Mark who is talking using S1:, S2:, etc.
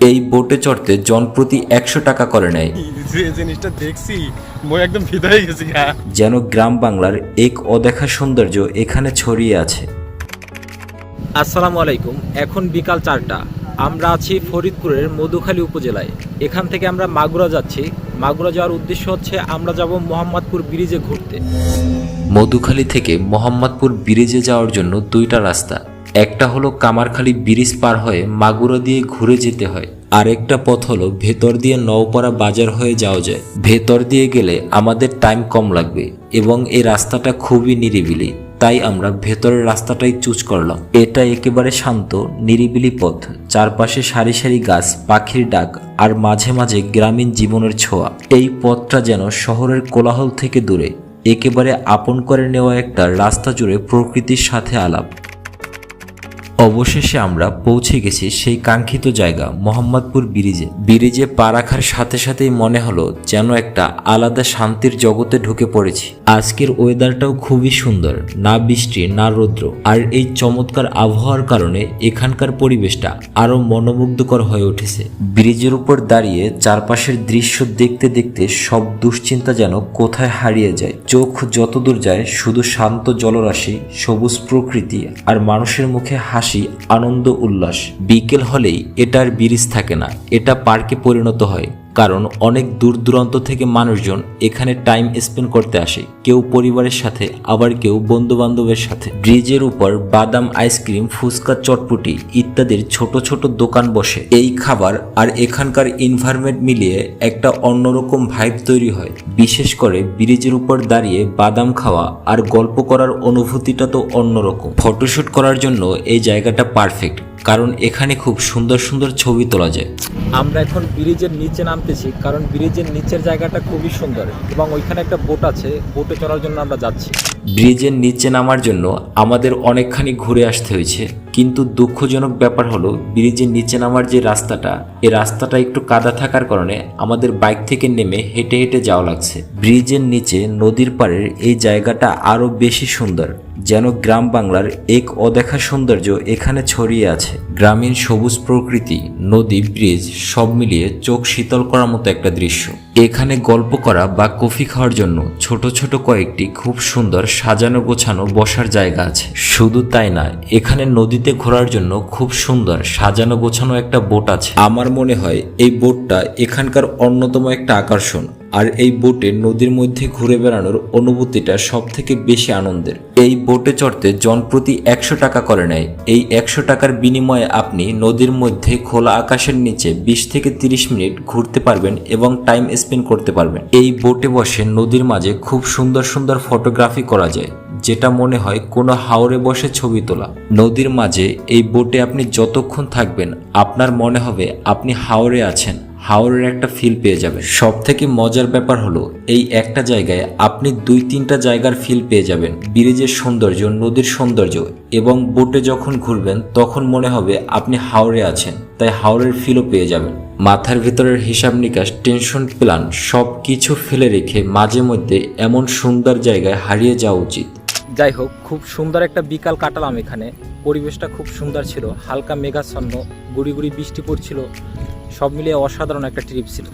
S1: এই বোটে চড়তে জনপ্রতি একশো টাকা করে নেয়।
S2: যে জিনিসটা দেখছি একদম হয়ে গেছি হ্যাঁ।
S1: যেন গ্রাম বাংলার এক অদেখা সৌন্দর্য এখানে ছড়িয়ে আছে।
S3: আসসালামু আলাইকুম এখন বিকাল চারটা। আমরা আছি ফরিদপুরের মধুখালী উপজেলায়। এখান থেকে আমরা মাগুরা যাচ্ছি। মাগুরা যাওয়ার উদ্দেশ্য হচ্ছে আমরা যাব মোহাম্মদপুর ব্রিজে ঘুরতে।
S1: মধুখালী থেকে মোহাম্মদপুর ব্রিজে যাওয়ার জন্য দুইটা রাস্তা। একটা হলো কামারখালী ব্রিজ পার হয়ে মাগুরা দিয়ে ঘুরে যেতে হয়, আরেকটা পথ হলো ভেতর দিয়ে নওপাড়া বাজার হয়ে যাওয়া যায়। ভেতর দিয়ে গেলে আমাদের টাইম কম লাগবে এবং এই রাস্তাটা খুবই নিরিবিলি, তাই আমরা ভেতরের রাস্তাটাই চুজ করলাম। এটা একেবারে শান্ত, নিরিবিলি পথ, চারপাশে সারি সারি গাছ, পাখির ডাক আর মাঝে মাঝে গ্রামীণ জীবনের ছোঁয়া। এই পথটা যেন শহরের কোলাহল থেকে দূরে, একেবারে আপন করে নেওয়া একটা রাস্তা জুড়ে প্রকৃতির সাথে আলাপ। অবশেষে আমরা পৌঁছে গেছি সেই কাঙ্ক্ষিত জায়গা, মোহাম্মদপুর ব্রিজে। ব্রিজে পা রাখার সাথে সাথেই মনে হলো যেন একটা আলাদা শান্তির জগতে ঢুকে পড়েছি। আজকের ওয়েদারটাও খুবই সুন্দর, না বৃষ্টি, না রৌদ্র। আর এই চমৎকার আবহাওয়ার কারণে এখানকার পরিবেশটা আরও মনোমুগ্ধকর হয়ে উঠেছে। ব্রিজের উপর দাঁড়িয়ে চারপাশের দৃশ্য দেখতে দেখতে সব দুশ্চিন্তা যেন কোথায় হারিয়ে যায়। চোখ যতদূর যায়, শুধু শান্ত জলরাশি, সবুজ প্রকৃতি আর মানুষের মুখে হাসি আনন্দ উল্লাস। বিকেল হলেই এটার বিরিজ থাকে না, এটা পার্কে পরিণত হয়। কারণ অনেক দূর দূরান্ত থেকে মানুষজন এখানে টাইম স্পেন্ড করতে আসে। কেউ পরিবারের সাথে, আবার কেউ বন্ধু বান্ধবের সাথে। ব্রিজের উপর বাদাম আইসক্রিম, ফুচকা, চটপুটি ইত্যাদির ছোট ছোট দোকান বসে। এই খাবার আর এখানকার এনভায়রনমেন্ট মিলিয়ে একটা অন্যরকম ভাইব তৈরি হয়। বিশেষ করে ব্রিজের উপর দাঁড়িয়ে বাদাম খাওয়া আর গল্প করার অনুভূতিটা তো অন্যরকম। ফটোশ্যুট করার জন্য এই জায়গাটা পারফেক্ট কারণ এখানে খুব সুন্দর সুন্দর ছবি তোলা যায়।
S3: আমরা এখন ব্রিজের নিচে নামতেছি কারণ ব্রিজের নিচের জায়গাটা খুবই সুন্দর এবং ওইখানে একটা বোট আছে বোটে চড়ার জন্য আমরা যাচ্ছি।
S1: ব্রিজের নিচে নামার জন্য আমাদের অনেকখানি ঘুরে আসতে হয়েছে। কিন্তু দুঃখজনক ব্যাপার হলো, ব্রিজের নিচে নামার যে রাস্তাটা, এ রাস্তাটা একটু কাদা থাকার কারণে আমাদের বাইক থেকে নেমে হেঁটে হেঁটে যাওয়া লাগছে। ব্রিজের নিচে নদীর পাড়ের এই জায়গাটা আরও বেশি সুন্দর, যেন গ্রাম বাংলার এক অদেখা সৌন্দর্য এখানে ছড়িয়ে আছে। গ্রামীণ সবুজ প্রকৃতি, নদী, ব্রিজ সব মিলিয়ে চোখ শীতল করার মতো একটা দৃশ্য। এখানে গল্প করা বা কফি খাওয়ার জন্য ছোট ছোট কয়েকটি খুব সুন্দর সাজানো গোছানো বসার জায়গা আছে। শুধু তাই না, এখানে নদীতে ঘোরার জন্য খুব সুন্দর সাজানো গোছানো একটা বোট আছে। আমার মনে হয় এই বোটটা এখানকার অন্যতম একটা আকর্ষণ। আর এই বোটে নদীর মধ্যে ঘুরে বেড়ানোর অনুভূতিটা সব থেকে বেশি আনন্দের। এই বোটে চড়তে জনপ্রতি একশো টাকা করে নেয়। এই একশো টাকার বিনিময়ে আপনি নদীর মধ্যে খোলা আকাশের নিচে বিশ থেকে তিরিশ মিনিট ঘুরতে পারবেন এবং টাইম স্পেন্ড করতে পারবেন। এই বোটে বসে নদীর মাঝে খুব সুন্দর সুন্দর ফটোগ্রাফি করা যায়, যেটা মনে হয় কোনো হাওরে বসে ছবি তোলা। নদীর মাঝে এই বোটে আপনি যতক্ষণ থাকবেন, আপনার মনে হবে আপনি হাওরে আছেন। হাওরের একটা ফিল পেয়ে যাবেন। সব থেকে মজার ব্যাপার হলো, এই একটা জায়গায় আপনি দুই তিনটা জায়গার ফিল পেয়ে যাবেন। ব্রিজের সৌন্দর্য, নদীর সৌন্দর্য এবং বোটে যখন ঘুরবেন, তখন মনে হবে আপনি হাওরে আছেন, তাই হাওরের ফিলও পেয়ে যাবেন। মাথার ভেতরের হিসাব নিকাশ টেনশন প্ল্যান সব কিছু ফেলে রেখে মাঝে মধ্যে এমন সুন্দর জায়গায় হারিয়ে যাওয়া উচিত।
S3: যাই হোক, খুব সুন্দর একটা বিকাল কাটালাম এখানে। পরিবেশটা খুব সুন্দর ছিল, হালকা মেঘাচ্ছন্ন, গুড়ি গুড়ি বৃষ্টি পড়ছিল, সব মিলিয়ে অসাধারণ একটা ট্রিপ ছিল।